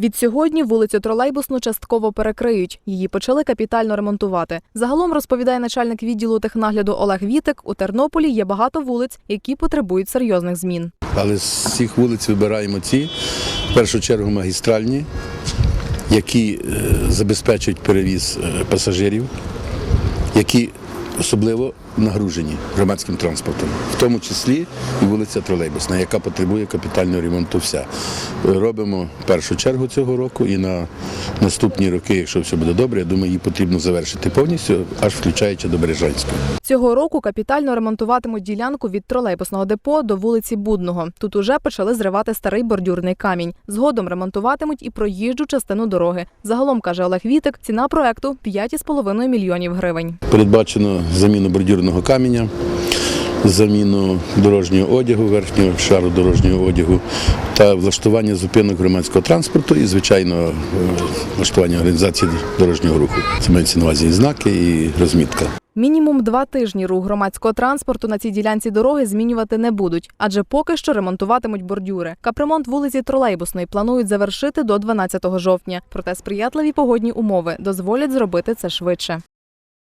Від сьогодні вулицю тролейбусну частково перекриють. Її почали капітально ремонтувати. Загалом розповідає начальник відділу технагляду Олег Вітик. У Тернополі є багато вулиць, які потребують серйозних змін. Але з цих вулиць вибираємо ті, в першу чергу магістральні, які е, забезпечують перевіз е, пасажирів, які особливо нагружені громадським транспортом, в тому числі і вулиця Тролейбусна, яка потребує капітального ремонту. Вся робимо першу чергу цього року, і на наступні роки, якщо все буде добре, я думаю, її потрібно завершити повністю, аж включаючи до Бережанської. Цього року капітально ремонтуватимуть ділянку від тролейбусного депо до вулиці Будного. Тут уже почали зривати старий бордюрний камінь. Згодом ремонтуватимуть і проїжджу частину дороги. Загалом каже Олег Вітик, ціна проекту 5,5 мільйонів гривень. Передбачено заміну бордюрного каменя, заміну дорожнього одягу, верхнього шару дорожнього одягу та влаштування зупинок громадського транспорту і, звичайно, е, влаштування організації дорожнього руху. Це мається на увазі і знаки, і розмітка. Мінімум два тижні рух громадського транспорту на цій ділянці дороги змінювати не будуть, адже поки що ремонтуватимуть бордюри. Капремонт вулиці Тролейбусної планують завершити до 12 жовтня. Проте сприятливі погодні умови дозволять зробити це швидше.